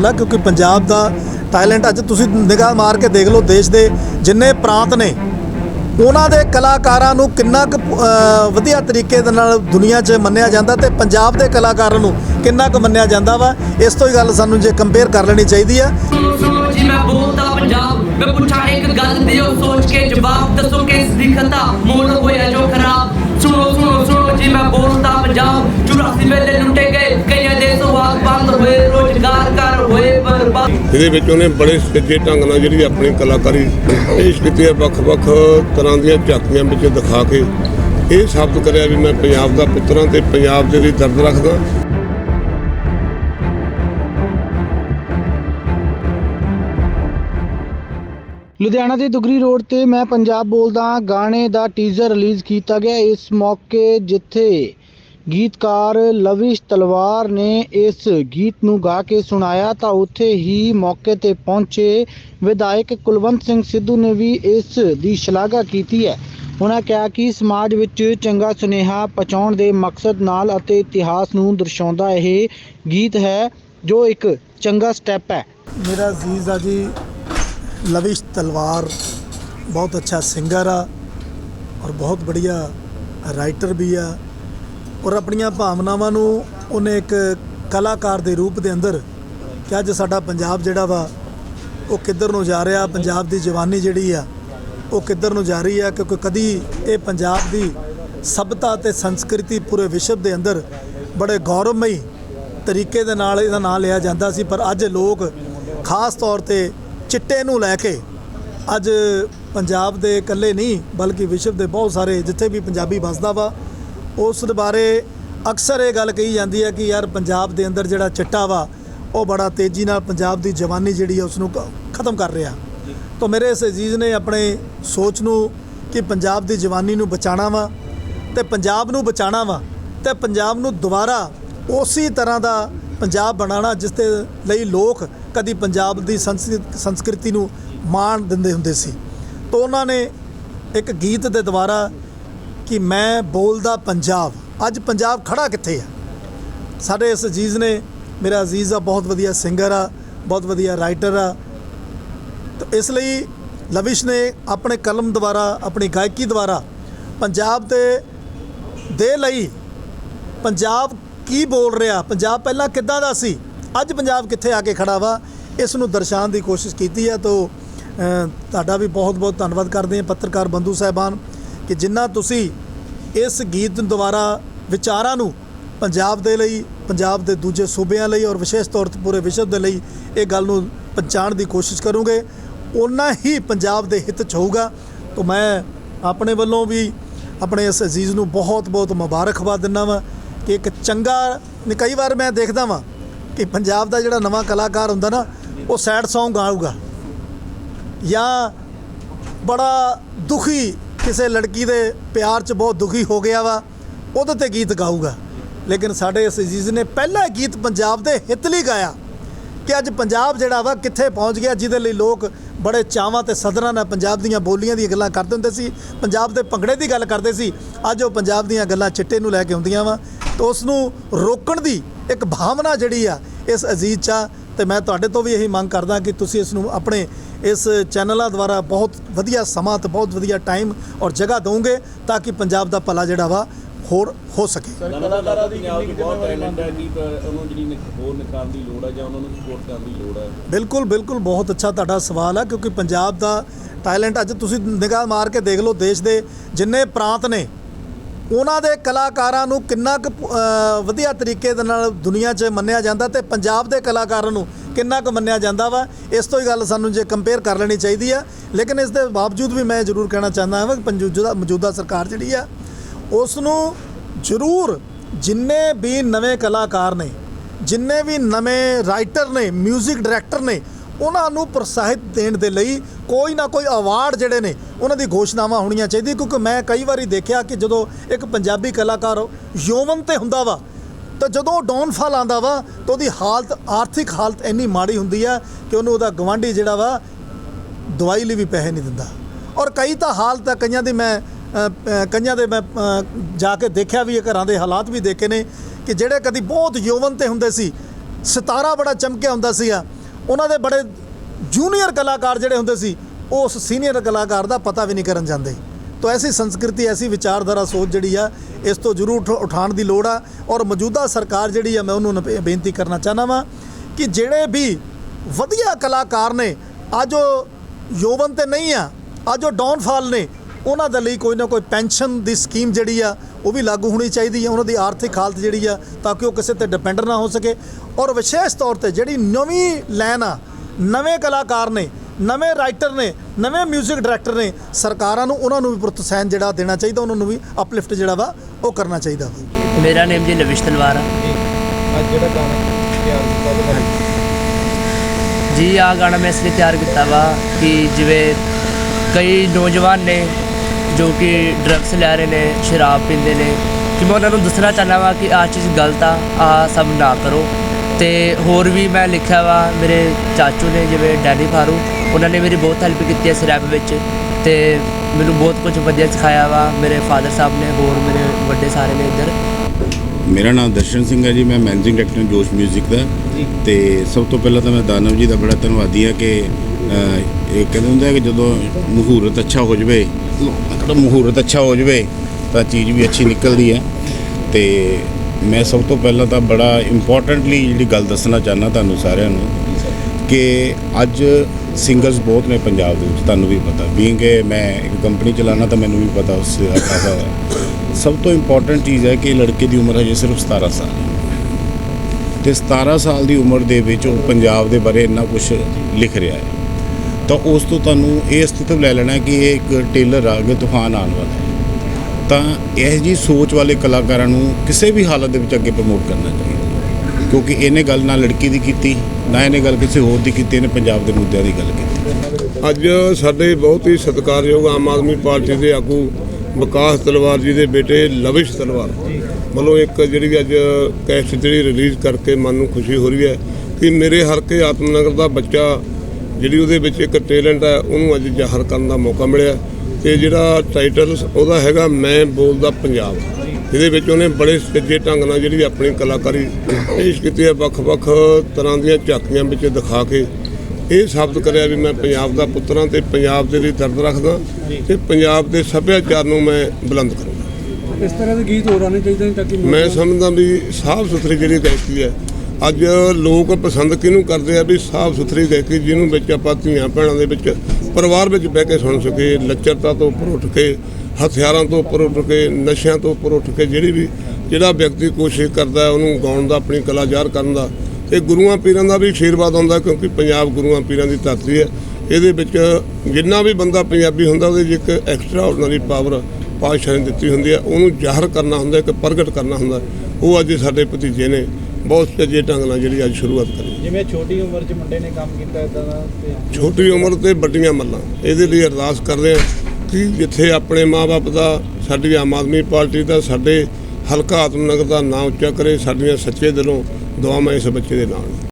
ਨਾ ਕਿਉਂਕਿ ਪੰਜਾਬ ਦਾ ਟੈਲੈਂਟ ਅੱਜ ਤੁਸੀਂ ਨਿਗਾਹ ਮਾਰ ਕੇ ਦੇਖ ਲਓ ਦੇਸ਼ ਦੇ ਜਿੰਨੇ ਪ੍ਰਾਂਤ ਨੇ, ਉਹਨਾਂ ਦੇ ਕਲਾਕਾਰਾਂ ਨੂੰ ਕਿੰਨਾ ਕੁ ਵਧੀਆ ਤਰੀਕੇ ਦੇ ਨਾਲ ਦੁਨੀਆ 'ਚ ਮੰਨਿਆ ਜਾਂਦਾ ਤੇ ਪੰਜਾਬ ਦੇ ਕਲਾਕਾਰਾਂ ਨੂੰ ਕਿੰਨਾ ਕੁ ਮੰਨਿਆ ਜਾਂਦਾ ਵਾ। ਇਸ ਤੋਂ ਹੀ ਗੱਲ ਸਾਨੂੰ ਜੇ ਕੰਪੇਅਰ ਕਰ ਲੈਣੀ ਚਾਹੀਦੀ ਆ। ਜੀ, ਮੈਂ ਬੋਲਦਾ ਪੰਜਾਬ, ਮੈਂ ਪੁੱਛਾਂ ਇੱਕ ਗੱਲ ਦਿਓ, ਸੋਚ ਕੇ ਜਵਾਬ ਦੱਸੋ ਕਿ ਦੀ ਖਤਾ ਮੋੜ ਹੋਇਆ ਜੋ ਖਰਾਬ। ਸੁਣੋ ਸੁਣੋ ਸੁਣੋ ਜੀ, ਮੈਂ ਬੋਲਦਾ ਪੰਜਾਬ 84 ਵੇਲੇ ਲੁੱਟੇ ਗਏ ਕਈਆਂ ਦੇ ਸੁਹਾਗ ਬੰਦ ਹੋਏ ਰੋਜ਼ਗਾਰ ਕਰ ਹੋਏ ਬਰਬਾਦ। ਇਹਦੇ ਵਿੱਚ ਉਹਨੇ ਬੜੇ ਸਿੱਧੇ ਢੰਗ ਨਾਲ ਜਿਹੜੀ ਆਪਣੀ ਕਲਾਕਾਰੀ ਪੇਸ਼ ਕੀਤੀ ਹੈ ਵੱਖ-ਵੱਖ ਤਰ੍ਹਾਂ ਦੀਆਂ ਝਾਕੀਆਂ ਵਿੱਚ ਦਿਖਾ ਕੇ। ਇਹ ਸਾਬਤ ਕਰਿਆ ਵੀ ਮੈਂ ਪੰਜਾਬ ਦਾ ਪੁੱਤਰ ਤੇ ਪੰਜਾਬ ਦੇ ਲਈ ਦਰਦ ਰੱਖਦਾ। ਲੁਧਿਆਣਾ ਦੇ ਦੁਗਰੀ ਰੋਡ ਤੇ ਮੈਂ ਪੰਜਾਬ ਬੋਲਦਾ ਗਾਣੇ ਦਾ ਟੀਜ਼ਰ ਰਿਲੀਜ਼ ਕੀਤਾ ਗਿਆ। ਇਸ ਮੌਕੇ ਜਿੱਥੇ ਗੀਤਕਾਰ ਲਵਿਸ਼ ਤਲਵਾਰ ਨੇ ਇਸ ਗੀਤ ਨੂੰ ਗਾ ਕੇ ਸੁਣਾਇਆ ਤਾਂ ਉੱਥੇ ਹੀ ਮੌਕੇ ਤੇ ਪਹੁੰਚੇ। ਵਿਧਾਇਕ ਕੁਲਵੰਤ ਸਿੰਘ ਸਿੱਧੂ ਨੇ ਵੀ ਇਸ ਦੀ ਸ਼ਲਾਘਾ ਕੀਤੀ ਹੈ। ਉਹਨਾਂ ਕਿਹਾ ਕਿ ਸਮਾਜ ਵਿੱਚ ਚੰਗਾ ਸੁਨੇਹਾ ਪਹੁੰਚਾਉਣ ਦੇ ਮਕਸਦ ਨਾਲ ਅਤੇ ਇਤਿਹਾਸ ਨੂੰ ਦਰਸਾਉਂਦਾ ਇਹ ਗੀਤ ਹੈ, ਜੋ ਇੱਕ ਚੰਗਾ ਸਟੈਪ ਹੈ। ਮੇਰਾ ਅਜ਼ੀਜ਼ ਆ ਜੀ, ਲਵਿਸ਼ ਤਲਵਾਰ ਬਹੁਤ ਅੱਛਾ ਸਿੰਗਰ ਆ ਔਰ ਬਹੁਤ ਬੜੀਆ ਰਾਈਟਰ ਵੀ ਆ। ਔਰ ਆਪਣੀਆਂ ਭਾਵਨਾਵਾਂ ਨੂੰ ਉਹਨੇ ਇੱਕ ਕਲਾਕਾਰ ਦੇ ਰੂਪ ਦੇ ਅੰਦਰ ਕਿ ਅੱਜ ਸਾਡਾ ਪੰਜਾਬ ਜਿਹੜਾ ਵਾ, ਉਹ ਕਿੱਧਰ ਨੂੰ ਜਾ ਰਿਹਾ, ਪੰਜਾਬ ਦੀ ਜਵਾਨੀ ਜਿਹੜੀ ਆ, ਉਹ ਕਿੱਧਰ ਨੂੰ ਜਾ ਰਹੀ ਆ, ਕਿਉਂਕਿ ਕਦੀ ਇਹ ਪੰਜਾਬ ਦੀ ਸਭਤਾ ਤੇ ਸੰਸਕ੍ਰਿਤੀ ਪੂਰੇ ਵਿਸ਼ਵ ਦੇ ਅੰਦਰ ਬੜੇ ਗੌਰਵਮਈ ਤਰੀਕੇ ਦੇ ਨਾਲ ਇਹਦਾ ਨਾਂ ਲਿਆ ਜਾਂਦਾ ਸੀ, ਪਰ ਅੱਜ ਲੋਕ ਖਾਸ ਤੌਰ ਤੇ ਚਿੱਟੇ ਨੂੰ ਲੈ ਕੇ ਅੱਜ ਪੰਜਾਬ ਦੇ ਇਕੱਲੇ ਨਹੀਂ, ਬਲਕਿ ਵਿਸ਼ਵ ਦੇ ਬਹੁਤ ਸਾਰੇ ਜਿੱਥੇ ਵੀ ਪੰਜਾਬੀ ਵੱਸਦਾ ਵਾ ਉਸ ਬਾਰੇ ਅਕਸਰ ਇਹ ਗੱਲ ਕਹੀ ਜਾਂਦੀ ਹੈ ਕਿ ਯਾਰ ਪੰਜਾਬ ਦੇ ਅੰਦਰ ਜਿਹੜਾ ਚਿੱਟਾ ਵਾ, ਉਹ ਬੜਾ ਤੇਜ਼ੀ ਨਾਲ ਪੰਜਾਬ ਦੀ ਜਵਾਨੀ ਜਿਹੜੀ ਹੈ ਉਸ ਨੂੰ ਕ- ਖਤਮ ਕਰ ਰਿਹਾ। ਤਾਂ ਮੇਰੇ ਇਸ ਅਜ਼ੀਜ਼ ਨੇ ਆਪਣੇ ਸੋਚ ਨੂੰ ਕਿ ਪੰਜਾਬ ਦੀ ਜਵਾਨੀ ਨੂੰ ਬਚਾਉਣਾ ਵਾ ਤੇ ਪੰਜਾਬ ਨੂੰ ਬਚਾਉਣਾ ਵਾ ਤੇ ਪੰਜਾਬ ਨੂੰ ਦੁਬਾਰਾ ਉਸੇ ਤਰ੍ਹਾਂ ਦਾ ਪੰਜਾਬ ਬਣਾਉਣਾ ਜਿਸ ਦੇ ਲਈ ਲੋਕ ਕਦੀ ਪੰਜਾਬ ਦੀ ਸੰਸਕ੍ਰਿ- ਸੰਸਕ੍ਰਿਤੀ ਨੂੰ ਮਾਣ ਦਿੰਦੇ ਹੁੰਦੇ ਸੀ। ਤਾਂ ਉਹਨਾਂ ਨੇ ਇੱਕ ਗੀਤ ਦੇ ਦੁਆਰਾ ਕਿ ਮੈਂ ਬੋਲਦਾ ਪੰਜਾਬ। ਅੱਜ ਪੰਜਾਬ ਖੜਾ ਕਿੱਥੇ ਆ? ਸਾਡੇ ਇਸ ਅਜ਼ੀਜ਼ ਨੇ, ਮੇਰਾ ਅਜ਼ੀਜ਼ ਆ, ਬਹੁਤ ਵਧੀਆ ਸਿੰਗਰ ਆ, ਬਹੁਤ ਵਧੀਆ ਰਾਈਟਰ ਆ। ਤੇ ਇਸ ਲਈ ਲਵਿਸ਼ ਨੇ ਆਪਣੇ ਕਲਮ ਦੁਆਰਾ, ਆਪਣੀ ਗਾਇਕੀ ਦੁਆਰਾ ਪੰਜਾਬ ਦੇ ਦੇ ਲਈ ਪੰਜਾਬ ਕੀ ਬੋਲ ਰਿਹਾ? ਪੰਜਾਬ ਪਹਿਲਾਂ ਕਿੱਦਾਂ ਦਾ ਸੀ? ਅੱਜ ਪੰਜਾਬ ਕਿੱਥੇ ਆ ਕੇ ਖੜਾ ਵਾ? ਇਸ ਨੂੰ ਦਰਸਾਉਣ ਦੀ ਕੋਸ਼ਿਸ਼ ਕੀਤੀ ਹੈ ਤੋਂ ਤੁਹਾਡਾ ਵੀ ਬਹੁਤ ਬਹੁਤ ਧੰਨਵਾਦ ਕਰਦੇ ਹਾਂ ਪੱਤਰਕਾਰ ਬੰਧੂ ਸਾਹਿਬਾਨ ਕਿ ਜਿੰਨਾ ਤੁਸੀਂ ਇਸ ਗੀਤ ਦੁਆਰਾ ਵਿਚਾਰਾਂ ਨੂੰ ਪੰਜਾਬ ਦੇ ਲਈ, ਪੰਜਾਬ ਦੇ ਦੂਜੇ ਸੂਬਿਆਂ ਲਈ ਔਰ ਵਿਸ਼ੇਸ਼ ਤੌਰ ਤੇ ਪੂਰੇ ਵਿਸ਼ਵ ਦੇ ਲਈ ਇਹ ਗੱਲ ਨੂੰ ਪਹੁੰਚਾਉਣ ਦੀ ਕੋਸ਼ਿਸ਼ ਕਰੂੰਗੇ। ਉਨਾ ਹੀ ਪੰਜਾਬ ਦੇ ਹਿੱਤ 'ਚ ਹੋਊਗਾ। ਤਾਂ ਮੈਂ ਆਪਣੇ ਵੱਲੋਂ ਵੀ ਆਪਣੇ ਇਸ ਅਜ਼ੀਜ਼ ਨੂੰ ਬਹੁਤ ਬਹੁਤ ਮੁਬਾਰਕਬਾਦ ਦਿੰਦਾ ਵਾਂ ਕਿ ਇੱਕ ਚੰਗਾ ਕਈ ਵਾਰ ਮੈਂ ਦੇਖਦਾ ਵਾਂ ਕਿ ਪੰਜਾਬ ਦਾ ਜਿਹੜਾ ਨਵਾਂ ਕਲਾਕਾਰ ਹੁੰਦਾ ਨਾ, ਉਹ ਸੈਡ Song ਗਾਊਗਾ। ਜਾਂ ਬੜਾ ਦੁਖੀ ਕਿਸੇ ਲੜਕੀ ਦੇ ਪਿਆਰ 'ਚ ਬਹੁਤ ਦੁਖੀ ਹੋ ਗਿਆ ਵਾ, ਉਹਦੇ ਤੇ ਗੀਤ ਗਾਊਗਾ। ਲੇਕਿਨ ਸਾਡੇ ਇਸ ਅਜ਼ੀਜ਼ ਨੇ ਪਹਿਲਾ ਗੀਤ ਪੰਜਾਬ ਦੇ ਹਿੱਤ ਲਈ ਗਾਇਆ। ਕਿ ਅੱਜ ਪੰਜਾਬ ਜਿਹੜਾ ਵਾ ਕਿੱਥੇ ਪਹੁੰਚ ਗਿਆ, ਜਿਹਦੇ ਲਈ ਲੋਕ ਬੜੇ ਚਾਵਾਂ ਤੇ ਸਦਰਾਂ ਨਾਲ ਪੰਜਾਬ ਦੀਆਂ ਬੋਲੀਆਂ ਦੀਆਂ ਗੱਲਾਂ ਕਰਦੇ ਹੁੰਦੇ ਸੀ, ਪੰਜਾਬ ਦੇ ਭੰਗੜੇ ਦੀ ਗੱਲ ਕਰਦੇ ਸੀ, ਅੱਜ ਉਹ ਪੰਜਾਬ ਦੀਆਂ ਗੱਲਾਂ ਚਿੱਟੇ ਨੂੰ ਲੈ ਕੇ ਹੁੰਦੀਆਂ ਵਾ। ਤਾਂ ਉਸ ਨੂੰ ਰੋਕਣ ਦੀ ਇੱਕ ਭਾਵਨਾ ਜਿਹੜੀ ਆ, ਇਸ ਅਜ਼ੀਜ਼ ਚਾ ਤੇ ਮੈਂ ਤੁਹਾਡੇ ਤੋਂ ਵੀ ਇਹੀ ਮੰਗ ਕਰਦਾ ਕਿ ਤੁਸੀਂ ਇਸ ਨੂੰ ਆਪਣੇ ਇਸ ਚੈਨਲਾਂ ਦੁਆਰਾ ਬਹੁਤ ਵਧੀਆ ਸਮਾਂ ਤੇ ਬਹੁਤ ਵਧੀਆ ਟਾਈਮ ਔਰ ਜਗ੍ਹਾ ਦਿਓਗੇ ਤਾਂ ਕਿ ਪੰਜਾਬ ਦਾ ਭਲਾ ਜਿਹੜਾ ਵਾ ਹੋਰ ਹੋ ਸਕੇ। ਕਲਾਕਾਰਾਂ ਦੀ ਪੰਜਾਬ 'ਚ ਬਹੁਤ ਟੈਲੈਂਟ ਹੈ ਕਿ ਪ- ਉਹਨੂੰ ਜਿਹੜੀ ਨਿਖ- ਹੋਰ ਨਿਖਾਰਨ ਦੀ ਲੋੜ ਹੈ ਜਾਂ ਉਹਨਾਂ ਨੂੰ ਸਪੋਰਟ ਕਰਨ ਦੀ ਲੋੜ ਹੈ? ਬਿਲਕੁਲ ਬਿਲਕੁਲ ਬਹੁਤ ਅੱਛਾ ਤੁਹਾਡਾ ਸਵਾਲ ਹੈ ਕਿਉਂਕਿ ਪੰਜਾਬ ਦਾ ਟੈਲੈਂਟ ਅੱਜ ਤੁਸੀਂ ਨਿਗਾਹ ਮਾਰ ਕੇ ਦੇਖ ਲਓ ਦੇਸ਼ ਦੇ ਜਿੰਨੇ ਪ੍ਰਾਂਤ ਨੇ ਉਹਨਾਂ ਦੇ ਕਲਾਕਾਰਾਂ ਨੂੰ ਕਿੰਨਾ ਕੁ ਵਧੀਆ ਤਰੀਕੇ ਦੇ ਨਾਲ ਦੁਨੀਆ 'ਚ ਮੰਨਿਆ ਜਾਂਦਾ ਤੇ ਪੰਜਾਬ ਦੇ ਕਲਾਕਾਰਾਂ ਨੂੰ ਕਿੰਨਾ ਕੁ ਮੰਨਿਆ ਜਾਂਦਾ ਵਾ, ਇਸ ਤੋਂ ਹੀ ਗੱਲ ਸਾਨੂੰ ਜੇ ਕੰਪੇਅਰ ਕਰ ਲੈਣੀ ਚਾਹੀਦੀ ਆ। ਲੇਕਿਨ ਇਸ ਦੇ ਬਾਵਜੂਦ ਵੀ ਮੈਂ ਜ਼ਰੂਰ ਕਹਿਣਾ ਚਾਹੁੰਦਾ ਹਾਂ ਕਿ ਮੌਜੂਦਾ ਸਰਕਾਰ ਜਿਹੜੀ ਆ ਉਸ ਨੂੰ ਜ਼ਰੂਰ ਜਿੰਨੇ ਵੀ ਨਵੇਂ ਕਲਾਕਾਰ ਨੇ, ਜਿੰਨੇ ਵੀ ਨਵੇਂ ਰਾਈਟਰ ਨੇ 뮤직 ਡਾਇਰੈਕਟਰ ਨੇ ਉਹਨਾਂ ਨੂੰ ਪ੍ਰੋਤਸਾਹਿਤ ਦੇਣ ਦੇ ਲਈ ਕੋਈ ਨਾ ਕੋਈ ਅਵਾਰਡ ਜਿਹੜੇ ਨੇ ਉਹਨਾਂ ਦੀ ਘੋਸ਼ਣਾਵਾਂ ਹੋਣੀਆਂ ਚਾਹੀਦੀ ਕਿਉਂਕਿ ਮੈਂ ਕਈ ਵਾਰੀ ਦੇਖਿਆ ਕਿ ਜਦੋਂ ਇੱਕ ਪੰਜਾਬੀ ਕਲਾਕਾਰ ਯੋਵਨ ਤੇ ਹੁੰਦਾ ਵਾ, ਤਾਂ ਜਦੋਂ ਡਾਊਨਫਾਲ ਆਂਦਾ ਵਾ, ਤਾਂ ਉਹਦੀ ਹਾਲਤ, ਆਰਥਿਕ ਹਾਲਤ ਇੰਨੀ ਮਾੜੀ ਹੁੰਦੀ ਆ ਕਿ ਉਹਨੂੰ ਉਹਦਾ ਗਵਾਂਢੀ ਜਿਹੜਾ ਵਾ, ਦਵਾਈ ਲਈ ਵੀ ਪੈਸੇ ਨਹੀਂ ਦਿੰਦਾ। ਔਰ ਕਈ ਤਾਂ ਹਾਲਤ ਆ, ਕਈਆਂ ਦੀ ਮੈਂ ਕਈਆਂ ਦੇ ਮੈਂ ਜਾ ਕੇ ਦੇਖਿਆ ਵੀ ਇਹ ਘਰਾਂ ਦੇ ਹਾਲਾਤ ਵੀ ਦੇਖੇ ਨੇ ਕਿ ਜਿਹੜੇ ਕਦੀ ਬਹੁਤ ਯੋਵਨ ਤੇ ਹੁੰਦੇ ਸੀ, ਸਿਤਾਰਾ ਬੜਾ ਚਮਕਿਆ ਹੁੰਦਾ ਸੀਗਾ। ਉਹਨਾਂ ਦੇ ਬੜੇ ਜੂਨੀਅਰ ਕਲਾਕਾਰ ਜਿਹੜੇ ਹੁੰਦੇ ਸੀ, ਉਹ ਉਸ ਸੀਨੀਅਰ ਕਲਾਕਾਰ ਦਾ ਪਤਾ ਵੀ ਨਹੀਂ ਕਰਨ ਜਾਂਦੇ। ਤੋ ਐਸੀ ਸੰਸਕ੍ਰਿਤੀ, ਐਸੀ ਵਿਚਾਰਧਾਰਾ ਸੋਚ ਜਿਹੜੀ ਆ, ਇਸ ਤੋਂ ਜ਼ਰੂਰ ਉਠ- ਉਠਾਉਣ ਦੀ ਲੋੜ ਆ ਔਰ ਮੌਜੂਦਾ ਸਰਕਾਰ ਜਿਹੜੀ ਆ, ਮੈਂ ਉਹਨੂੰ ਬੇਨਤੀ ਕਰਨਾ ਚਾਹਨਾ ਵਾਂ ਕਿ ਜਿਹੜੇ ਵੀ ਵਧੀਆ ਕਲਾਕਾਰ ਨੇ, ਅੱਜ ਉਹ ਯੋਵਨ ਤੇ ਨਹੀਂ ਆ, ਅੱਜ ਉਹ ਡਾਊਨਫਾਲ ਨੇ, ਉਹਨਾਂ ਦੇ ਲਈ ਕੋਈ ਨਾ ਕੋਈ ਪੈਨਸ਼ਨ ਦੀ ਸਕੀਮ ਜਿਹੜੀ ਆ ਉਹ ਵੀ ਲਾਗੂ ਹੋਣੀ ਚਾਹੀਦੀ ਹੈ ਉਹਨਾਂ ਦੀ ਆਰਥਿਕ ਹਾਲਤ ਜਿਹੜੀ ਆ ਤਾਂ ਕਿ ਉਹ ਕਿਸੇ ਤੇ ਡਿਪੈਂਡ ਨਾ ਹੋ ਸਕੇ। ਔਰ ਵਿਸ਼ੇਸ਼ ਤੌਰ ਤੇ ਜਿਹੜੀ ਨਵੀਂ ਲਾਈਨ ਆ ਨਵੇਂ ਕਲਾਕਾਰ ਨੇ ਨਵੇਂ ਰਾਈਟਰ ਨੇ ਨਵੇਂ 뮤직 ਡਾਇਰੈਕਟਰ ਨੇ ਸਰਕਾਰਾਂ ਨੂੰ ਉਹਨਾਂ ਨੂੰ ਵੀ ਪ੍ਰੋਤਸਾਹਨ ਜਿਹੜਾ ਦੇਣਾ ਚਾਹੀਦਾ ਉਹਨਾਂ ਨੂੰ ਵੀ ਅਪਲਿਫਟ ਜਿਹੜਾ ਵਾ ਉਹ ਕਰਨਾ ਚਾਹੀਦਾ ਵਾ। ਮੇਰਾ ਨੇਮ ਜੀ ਲਵਿਸ਼ ਤਲਵਾਰ ਆ। ਅੱਜ ਜਿਹੜਾ ਗਾਣਾ ਜੀ ਆ ਗਾਣਾ ਮੈਂ ਇਸ ਲਈ ਤਿਆਰ ਕੀਤਾ ਵਾ ਕਿ ਜਿਵੇਂ ਕਈ ਨੌਜਵਾਨ ਨੇ ਜੋ ਕਿ ਡਰੱਗਸ ਲੈ ਰਹੇ ਨੇ ਸ਼ਰਾਬ ਪੀਂਦੇ ਨੇ। ਕਿ ਮੈਂ ਉਹਨਾਂ ਨੂੰ ਦੱਸਣਾ ਚਾਹੁੰਦਾ ਵਾ ਕਿ ਆਹ ਚੀਜ਼ ਗਲਤ ਆ ਆ ਸਭ ਨਾ ਕਰੋ। ਤੇ ਹੋਰ ਵੀ ਮੈਂ ਲਿਖਿਆ ਵਾ ਮੇਰੇ ਚਾਚੂ ਨੇ ਜਿਵੇਂ ਡੈਡੀ ਫਾਰੂ ਉਹਨਾਂ ਨੇ ਮੇਰੀ ਬਹੁਤ ਹੈਲਪ ਕੀਤੀ ਇਸ ਰੈਪ ਵਿੱਚ। ਤੇ ਮੈਨੂੰ ਬਹੁਤ ਕੁਝ ਵਧੀਆ ਸਿਖਾਇਆ ਵਾ ਮੇਰੇ ਫਾਦਰ ਸਾਹਿਬ ਨੇ ਹੋਰ ਮੇਰੇ ਵੱਡੇ ਸਾਰੇ ਨੇ ਇੱਧਰ। ਮੇਰਾ ਨਾਮ ਦਰਸ਼ਨ ਸਿੰਘ ਹੈ ਜੀ ਮੈਂ ਮੈਨੇਜਿੰਗ ਡਾਇਰੈਕਟਰ ਜੋਸ਼ 뮤직 ਦਾ। ਤੇ ਸਭ ਤੋਂ ਪਹਿਲਾਂ ਤਾਂ ਮੈਂ ਦਾਨਵ ਜੀ ਦਾ ਬੜਾ ਧੰਨਵਾਦੀ ਹਾਂ ਕਿ ਇਹ ਕਹਿੰਦੇ ਹੁੰਦੇ ਆ ਕਿ ਜਦੋਂ ਮਹੂਰਤ ਅੱਛਾ ਹੋ ਜਵੇ ਮਤਲਬ ਮਹੂਰਤ ਅੱਛਾ ਹੋ ਜਵੇ, ਤਾਂ ਚੀਜ਼ ਵੀ ਅੱਛੀ ਨਿਕਲਦੀ ਹੈ ਤੇ ਮੈਂ ਸਭ ਤੋਂ ਪਹਿਲਾਂ ਤਾਂ ਬੜਾ ਇੰਪੋਰਟੈਂਟਲੀ ਜਿਹੜੀ ਗੱਲ ਦੱਸਣਾ ਚਾਹੁੰਦਾ ਤੁਹਾਨੂੰ ਸਾਰਿਆਂ ਨੂੰ ਕਿ ਅੱਜ ਸਿੰਗਰਸ ਬਹੁਤ ਨੇ ਪੰਜਾਬ ਦੇ ਵਿੱਚ, ਤੁਹਾਨੂੰ ਵੀ ਪਤਾ। ਬੀਇੰਗ ਮੈਂ ਇੱਕ ਕੰਪਨੀ ਚਲਾਉਣਾ ਤਾਂ ਮੈਨੂੰ ਵੀ ਪਤਾ ਉਸ ਦਾ ਸਭ ਤੋਂ ਇੰਪੋਰਟੈਂਟ ਚੀਜ਼ ਹੈ ਕਿ ਲੜਕੇ ਦੀ ਉਮਰ ਹਜੇ ਸਿਰਫ 17 ਸਾਲ ਹੈ। ਤੇ 17 ਸਾਲ ਦੀ ਉਮਰ ਦੇ ਵਿੱਚ ਉਹ ਪੰਜਾਬ ਦੇ ਬਾਰੇ ਇੰਨਾ ਕੁਝ ਲਿਖ ਰਿਹਾ ਹੈ। ਤਾਂ ਉਸ ਤੋਂ ਤੁਹਾਨੂੰ ਇਹ ਸਥਿਤੀ ਲੈ ਲੈਣਾ ਕਿ ਇਹ ਇੱਕ ਟੇਲਰ ਆ, ਅੱਗੇ ਤੂਫਾਨ ਆਉਣ ਵਾਲਾ ਹੈ। ਤਾਂ ਇਹ ਜੀ ਸੋਚ ਵਾਲੇ ਕਲਾਕਾਰਾਂ ਨੂੰ ਕਿਸੇ ਵੀ ਹਾਲਤ ਦੇ ਵਿੱਚ ਅੱਗੇ ਪ੍ਰਮੋਟ ਕਰਨਾ ਚਾਹੀਦਾ ਕਿਉਂਕਿ ਇਹਨੇ ਗੱਲ ਨਾ ਲੜਕੀ ਦੀ ਕੀਤੀ, ਨਾ ਇਹਨੇ ਗੱਲ ਕਿਸੇ ਹੋਰ ਦੀ ਕੀਤੀ, ਇਹਨੇ ਪੰਜਾਬ ਦੇ ਮੁੱਦਿਆਂ ਦੀ ਗੱਲ ਕੀਤੀ। ਅੱਜ ਸਾਡੇ ਬਹੁਤ ਹੀ ਸਤਿਕਾਰਯੋਗ ਆਮ ਆਦਮੀ ਪਾਰਟੀ ਦੇ ਆਗੂ ਵਿਕਾਸ ਤਲਵਾਰ ਜੀ ਦੇ ਬੇਟੇ ਲਵਿਸ਼ ਤਲਵਾਰ। ਵੱਲੋਂ ਇੱਕ ਜਿਹੜੀ ਅੱਜ ਕੈਸਟ ਜਿਹੜੀ ਰਿਲੀਜ਼ ਕਰਕੇ ਮਨ ਨੂੰ ਖੁਸ਼ੀ ਹੋ ਰਹੀ ਹੈ ਕਿ ਮੇਰੇ ਹਲਕੇ ਆਤਮਨਗਰ ਦਾ ਬੱਚਾ ਜਿਹੜੀ ਉਹਦੇ ਵਿੱਚ ਇੱਕ ਟੈਲੈਂਟ ਹੈ ਉਹਨੂੰ ਅੱਜ ਜ਼ਾਹਰ ਕਰਨ ਦਾ ਮੌਕਾ ਮਿਲਿਆ। ਤੇ ਜਿਹੜਾ ਟਾਈਟਲ ਉਹਦਾ ਹੈਗਾ ਮੈਂ ਬੋਲਦਾ ਪੰਜਾਬ। ਇਹਦੇ ਵਿੱਚ ਉਹਨੇ ਬੜੇ ਸੱਜੇ ਢੰਗ ਨਾਲ ਜਿਹੜੀ ਆਪਣੀ ਕਲਾਕਾਰੀ ਪੇਸ਼ ਕੀਤੀ ਹੈ ਵੱਖ-ਵੱਖ ਤਰ੍ਹਾਂ ਦੀਆਂ ਝਾਕੀਆਂ ਵਿੱਚ ਦਿਖਾ ਕੇ। ਇਹ ਸਾਬਤ ਕਰਿਆ ਵੀ ਮੈਂ ਪੰਜਾਬ ਦਾ ਪੁੱਤਰ ਤੇ ਪੰਜਾਬ ਦੇ ਲਈ ਦਰਦ ਰੱਖਦਾ ਤੇ ਪੰਜਾਬ ਦੇ ਸੱਭਿਆਚਾਰ ਨੂੰ ਮੈਂ ਬੁਲੰਦ ਕਰੂੰਗਾ। ਇਸ ਤਰ੍ਹਾਂ ਦੇ ਗੀਤ ਹੋਰ ਆਉਣੇ ਚਾਹੀਦੇ ਨੇ ਤਾਂ ਕਿ ਮੈਂ ਸਮਝਦਾ ਵੀ ਸਾਫ਼ ਸੁਥਰੀ ਜਿਹੜੀ ਗਾਇਕੀ ਹੈ ਅੱਜ ਲੋਕ ਪਸੰਦ ਕਿਹਨੂੰ ਕਰਦੇ ਆ ਵੀ ਸਾਫ਼ ਸੁਥਰੀ ਗਾਇਕੀ ਜਿਹਨੂੰ ਵਿੱਚ ਆਪਾਂ ਧੀਆਂ ਭੈਣਾਂ ਦੇ ਵਿੱਚ ਪਰਿਵਾਰ ਵਿੱਚ ਬਹਿ ਕੇ ਸੁਣ ਸਕੇ, ਲੱਚਰਤਾ ਤੋਂ ਉੱਪਰ ਉੱਠ ਕੇ, ਹਥਿਆਰਾਂ ਤੋਂ ਉੱਪਰ ਉੱਠ ਕੇ, ਨਸ਼ਿਆਂ ਤੋਂ ਉੱਪਰ ਉੱਠ ਕੇ ਜਿਹੜੀ ਵੀ, ਜਿਹੜਾ ਵਿਅਕਤੀ ਕੋਸ਼ਿਸ਼ ਕਰਦਾ ਉਹਨੂੰ ਗਾਉਣ ਦਾ, ਆਪਣੀ ਕਲਾ ਜ਼ਾਹਰ ਕਰਨ ਦਾ, ਇਹ ਗੁਰੂਆਂ ਪੀਰਾਂ ਦਾ ਵੀ ਆਸ਼ੀਰਵਾਦ ਹੁੰਦਾ ਕਿਉਂਕਿ ਪੰਜਾਬ ਗੁਰੂਆਂ ਪੀਰਾਂ ਦੀ ਧਰਤੀ ਹੈ। ਇਹਦੇ ਵਿੱਚ ਜਿੰਨਾ ਵੀ ਬੰਦਾ ਪੰਜਾਬੀ ਹੁੰਦਾ, ਉਹਦੇ 'ਚ ਇੱਕ ਐਕਸਟਰਾ ਆਰਡੀਨਰੀ ਪਾਵਰ ਪਾਤਸ਼ਾਹ ਨੇ ਦਿੱਤੀ ਹੁੰਦੀ ਹੈ। ਉਹਨੂੰ ਜ਼ਾਹਰ ਕਰਨਾ ਹੁੰਦਾ, ਇੱਕ ਪ੍ਰਗਟ ਕਰਨਾ ਹੁੰਦਾ। ਉਹ ਅੱਜ ਸਾਡੇ ਭਤੀਜੇ ਨੇ। ਬਹੁਤ ਸੱਜੇ ਢੰਗ ਨਾਲ ਜਿਹੜੀ ਅੱਜ ਸ਼ੁਰੂਆਤ ਕਰੀ। ਜਿਵੇਂ ਛੋਟੀ ਉਮਰ 'ਚ ਮੁੰਡੇ ਨੇ ਕੰਮ ਕੀਤਾ ਇਦਾਂ ਦਾ ਤੇ ਛੋਟੀ ਉਮਰ ਤੇ ਵੱਡੀਆਂ ਮੱਲਾਂ। ਇਹਦੇ ਲਈ ਅਰਦਾਸ ਕਰਦੇ ਹਾਂ ਕਿ ਜਿੱਥੇ ਆਪਣੇ ਮਾਪੇ ਦਾ ਸਾਡੀ ਆਮ ਆਦਮੀ ਪਾਰਟੀ ਦਾ ਸਾਡੇ ਹਲਕਾ ਆਤਮਨਗਰ ਦਾ ਨਾਂ ਉੱਚਾ ਕਰੇ ਸਾਡੀਆਂ ਸੱਚੇ ਦਿਲੋਂ ਦੁਆਵਾਂ ਇਸ ਬੱਚੇ ਦੇ ਨਾਲ।